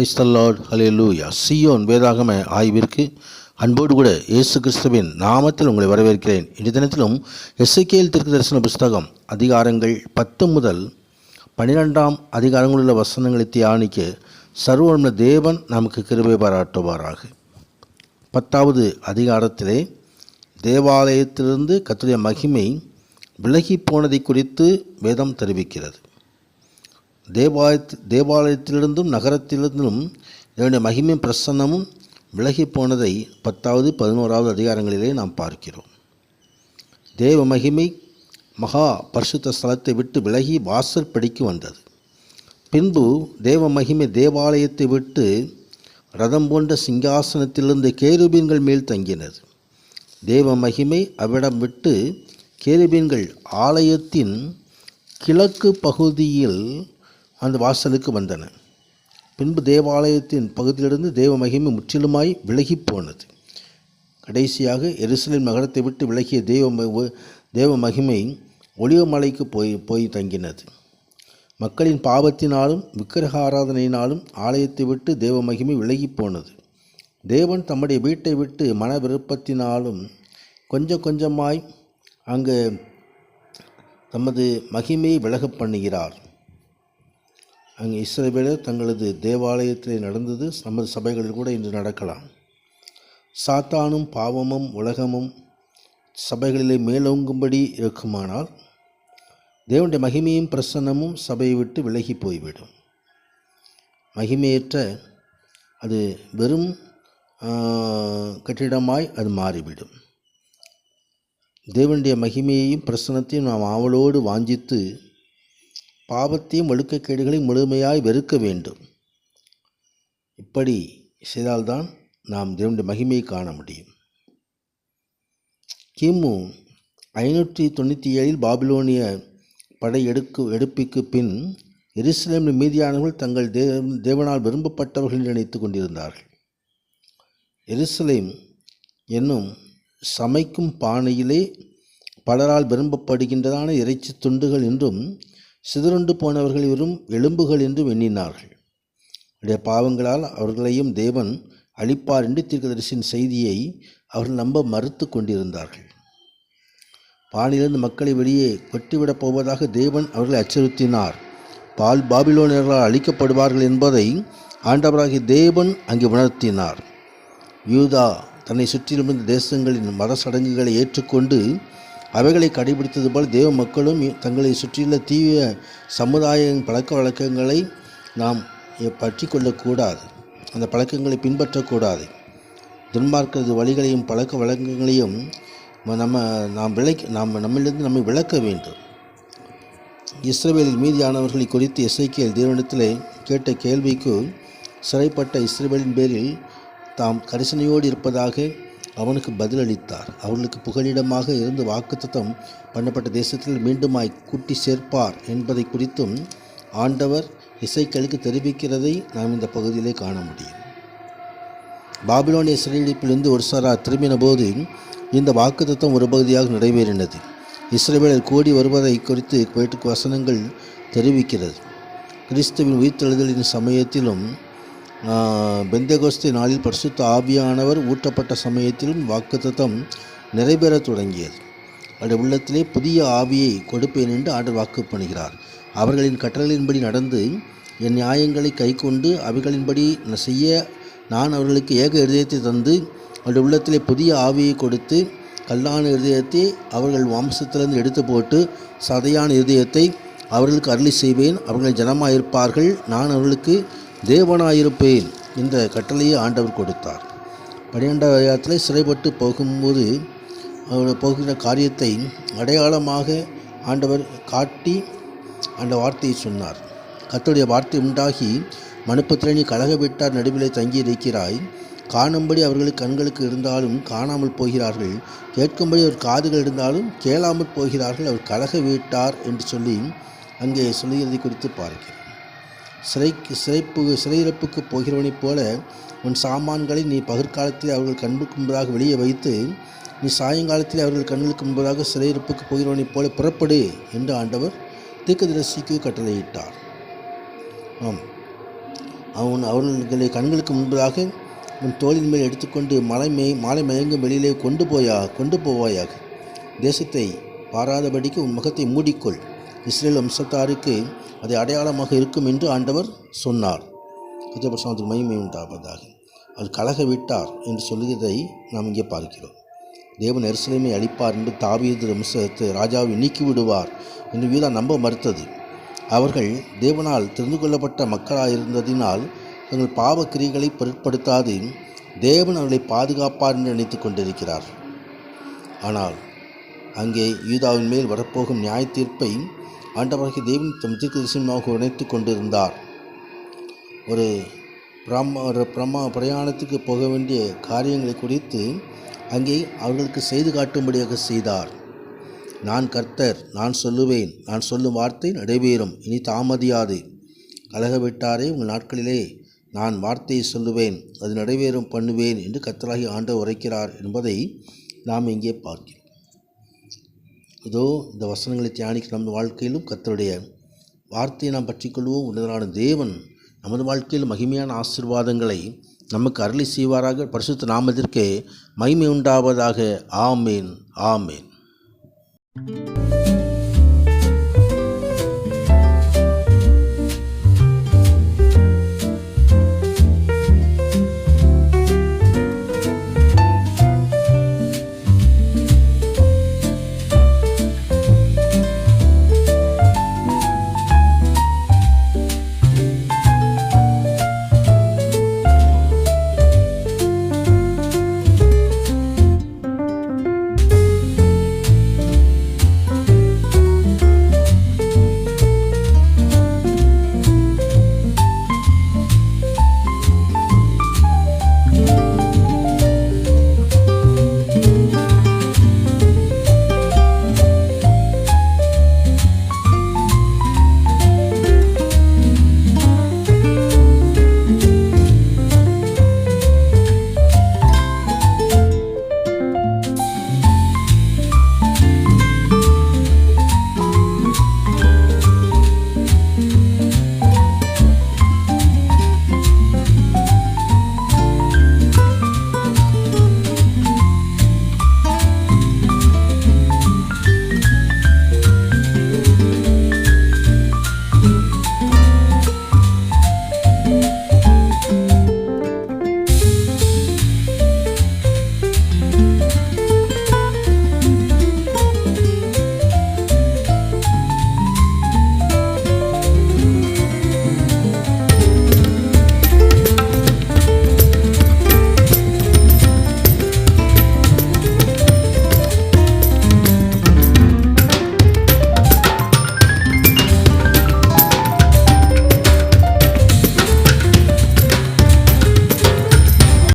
கிரைஸ்தல்லாட் ஹலேலூயா Zion வேதாகம ஆய்விற்கு அன்போடு கூட இயேசு கிறிஸ்துவின் நாமத்தில் உங்களை வரவேற்கிறேன். இன்றைய தினத்திலும் எஸ்ஐகேல் திருக்கு தரிசன புஸ்தகம் அதிகாரங்கள் பத்து முதல் பன்னிரெண்டாம் அதிகாரங்களுள்ள வசனங்களை தியானிக்க சர்வர்ண தேவன் நமக்கு கிருபை பாராட்டுவாராக. பத்தாவது அதிகாரத்திலே தேவாலயத்திலிருந்து கத்துடைய மகிமை விலகி போனதை குறித்து வேதம் தெரிவிக்கிறது. தேவாலயத் தேவாலயத்திலிருந்தும் நகரத்திலிருந்தும் இதனுடைய மகிமை பிரசன்னமும் விலகி போனதை பத்தாவது பதினோராவது அதிகாரங்களிலே நாம் பார்க்கிறோம். தேவ மகிமை மகா பரிசுத்த ஸ்தலத்தை விட்டு விலகி வாசற்படிக்கு வந்தது. பின்பு தேவ மகிமை தேவாலயத்தை விட்டு ரதம் போன்ற சிங்காசனத்திலிருந்து கேருபீன்கள் மேல் தங்கினது. தேவ மகிமை அவ்விடம் விட்டு கேருபீன்கள் ஆலயத்தின் கிழக்கு பகுதியில் அந்த வாசலுக்கு வந்தன. பின்பு தேவாலயத்தின் பகுதியிலிருந்து தேவ மகிமை முற்றிலுமாய் விலகி போனது கடைசியாக எருசலேம் நகரத்தை விட்டு விலகிய தேவ தேவ மகிமை ஒளிவமலைக்கு போய் போய் தங்கினது. மக்களின் பாவத்தினாலும் விக்கிரக ஆராதனையினாலும் ஆலயத்தை விட்டு தேவ மகிமை விலகி போனது தேவன் தம்முடைய வீட்டை விட்டு மன விருப்பத்தினாலும் கொஞ்சம் கொஞ்சமாய் அங்கு தமது மகிமையை விலகப் பண்ணுகிறார். அங்கே இஸ்ரவேலர் தங்களது தேவாலயத்தில் நடந்தது. நமது சபைகளில் கூட இன்று நடக்கலாம். சாத்தானும் பாவமும் உலகமும் சபைகளிலே மேலோங்கும்படி இருக்குமானால் தேவனுடைய மகிமையும் பிரசன்னமும் சபையை விட்டு விலகி போய்விடும். மகிமையற்ற அது வெறும் கட்டிடமாய் அது மாறிவிடும். தேவனுடைய மகிமையையும் பிரசன்னத்தையும் நாம் ஆவலோடு வாஞ்சித்து பாவத்தையும் ஒழுக்கக்கேடுகளையும் முழுமையாய் வெறுக்க வேண்டும். இப்படி செய்தால்தான் நாம் தேவனுடைய மகிமையை காண முடியும். கிமு ஐநூற்றி தொண்ணூற்றி ஏழில் பாபிலோனிய படை எடுக்கு எடுப்பிக்கு பின் எருசலேமில் மீதியானவர்கள் தங்கள் தேவ தேவனால் விரும்பப்பட்டவர்கள் என்று நினைத்துக் கொண்டிருந்தார்கள். எருசலேம் என்னும் சமைக்கும் பானையிலே பலரால் விரும்பப்படுகின்றதான இறைச்சி துண்டுகள் என்றும் சிதறுண்டு போனவர்கள் இவரும் எலும்புகள் என்று எண்ணினார்கள். இடைய பாவங்களால் அவர்களையும் தேவன் அழிப்பார் என்று தீர்க்கதரிசியின் செய்தியை அவர்கள் நம்ப மறுத்து கொண்டிருந்தார்கள். பாலிலிருந்து மக்களை வெளியே கொட்டிவிடப் போவதாக தேவன் அவர்களை அச்சுறுத்தினார். பால் பாபிலோனியர்களால் அழிக்கப்படுவார்கள் என்பதை ஆண்டவராகிய தேவன் அங்கே உணர்த்தினார். யூதா தன்னை சுற்றிலுமிருந்த தேசங்களின் மத சடங்குகளை ஏற்றுக்கொண்டு அவைகளை கடைபிடித்தது போல் தேவ மக்களும் தங்களை சுற்றியுள்ள தீவிர சமுதாய பழக்க வழக்கங்களை நாம் பற்றி கொள்ளக்கூடாது அந்த பழக்கங்களை பின்பற்றக்கூடாது. துன்மார்க்கிறது வழிகளையும் பழக்க வழக்கங்களையும் நம்ம நாம் விளக்கி நாம் நம்மிலிருந்து நம்மை விளக்க வேண்டும். இஸ்ரேலில் மீதியானவர்களை குறித்து இசைக்கியல் தேவனிடத்தில் கேட்ட கேள்விக்கு சிறைப்பட்ட இஸ்ரேலின் பேரில் தாம் கரிசனையோடு இருப்பதாக அவனுக்கு பதிலளித்தார். அவர்களுக்கு புகலிடமாக இருந்து வாக்குத்தத்தம் பண்ணப்பட்ட தேசத்தில் மீண்டுமாய் கூட்டி சேர்ப்பார் என்பதை குறித்தும் ஆண்டவர் இசைக்களுக்கு தெரிவிக்கிறதை நாம் இந்த பகுதியிலே காண முடியும். பாபிலோனிய சிறையிடிப்பிலிருந்து ஒரு சாரா திரும்பின போது இந்த வாக்குத்தத்தம் ஒரு பகுதியாக நிறைவேறினது. இஸ்ரவேலர் கூடி வருவதை குறித்து வேட்டுக்கு வசனங்கள் தெரிவிக்கிறது. கிறிஸ்துவின் உயிர்த்தெழுதலின் சமயத்திலும் பெந்தகோஸ்தி நாளில் பரிசுத்த ஆவியானவர் ஊற்றப்பட்ட சமயத்திலும் வாக்குத்தத்தம் நிறைவேறத் தொடங்கியது. அவருடைய உள்ளத்திலே புதிய ஆவியை கொடுப்பேன் என்று ஆர்டர் வாக்கு பண்ணுகிறார். அவர்களின் கட்டளையின்படி நடந்து என் நியாயங்களை கைக்கொண்டு அவைகளின்படி செய்ய நான் அவர்களுக்கு ஏக இருதயத்தை தந்து அவருடைய உள்ளத்திலே புதிய ஆவியை கொடுத்து கல்லான இருதயத்தை அவர்கள் வம்சத்திலிருந்து எடுத்து போட்டு சதையான இருதயத்தை அவர்களுக்கு அருளி செய்வேன். அவர்கள் ஜனமாயிருப்பார்கள். நான் அவர்களுக்கு தேவனாயிருப்பேன் இந்த கட்டளையை ஆண்டவர் கொடுத்தார். பன்னிரெண்டாவது அதிகாரத்தில் சிறைப்பட்டு போகும்போது அவர் போகிற காரியத்தை அடையாளமாக ஆண்டவர் காட்டி அந்த வார்த்தையை சொன்னார். கத்தருடைய வார்த்தை உண்டாகி மனுப்பத்திரணி கலக விட்டார் நடுவிலே தங்கி இருக்கிறாய் காணும்படி அவர்களுக்கு கண்களுக்கு இருந்தாலும் காணாமல் போகிறார்கள். கேட்கும்படி அவர் காதுகள் இருந்தாலும் கேளாமல் போகிறார்கள். அவர் கலக வீட்டார் என்று சொல்லி அங்கே சொல்லுகிறதை குறித்து பார்க்கிறேன் சிறைக்கு சிறைப்பு சிறையிறப்புக்கு போகிறவனைப் போல உன் சாமான்களை நீ பகற்காலத்தில் அவர்கள் கண்ணுக்கு முன்பதாக வெளியே வைத்து நீ சாயங்காலத்தில் அவர்கள் கண்ணுக்கு முன்பதாக சிறையிருப்புக்கு போகிறவனைப் போல புறப்படு என்று ஆண்டவர் தீர்க்கதரிசிக்கு கட்டளையிட்டார். ஆம். அவன் அவர்களை கண்களுக்கு முன்பதாக உன் தோளின் மேல் எடுத்துக்கொண்டு மலை மே மாலை மயங்கும் வெளியிலே கொண்டு போயா கொண்டு போவாயாக. தேசத்தை பாராதபடிக்கு உன் முகத்தை மூடிக்கொள். இஸ்ரேல் வம்சத்தாருக்கு அது அடையாளமாக இருக்கும் என்று ஆண்டவர் சொன்னார். கஜபசாந்தின் மகிமை உண்டாவதாக. அது கலக விட்டார் என்று சொல்லுகிறதை நாம் இங்கே பார்க்கிறோம். தேவன் எருசலேமை அழிப்பார் என்று தாவீது வம்சத்தை ராஜாவை நீக்கி விடுவார் என்று யூதா நம்ப மறுத்தது. அவர்கள் தேவனால் தெரிந்து கொள்ளப்பட்ட மக்களாக இருந்ததினால் தங்கள் பாவ கிரிகளை பொருட்படுத்தாது தேவன் அவர்களை பாதுகாப்பார் என்று நினைத்து கொண்டிருக்கிறார் ஆனால் அங்கே யூதாவின் மேல் வரப்போகும் நியாய தீர்ப்பை ஆண்டவராகிய தேவன் தம் தீர்க்கதரிசனமாக உணர்த்து கொண்டிருந்தார். ஒரு பிரம்ம ஒரு பிரமா பிரயாணத்துக்கு போக வேண்டிய காரியங்களை குறித்து அங்கே அவர்களுக்கு செய்து காட்டும்படியாக செய்தார். நான் கர்த்தர் நான் சொல்லுவேன் நான் சொல்லும் வார்த்தை நடைபெறும் இனி தாமதியாது. கலகவிட்டாரே உங்கள் நாட்களிலே நான் வார்த்தையை சொல்லுவேன் அது நடைபெறும் பண்ணுவேன் என்று கர்த்தராகி ஆண்டு உரைக்கிறார் என்பதை நாம் இங்கே பார்க்கிறோம். இதோ இந்த வசனங்களை தியானிக்க நமது வாழ்க்கையிலும் கத்தருடைய வார்த்தையை நாம் பற்றிக்கொள்வோம். உன்னதனான தேவன் நமது வாழ்க்கையில் மகிமையான ஆசிர்வாதங்களை நமக்கு அருளி செய்வாராக. பரிசுத்த நாமத்திற்கே மகிமை உண்டாவதாக. ஆமேன் ஆமேன்.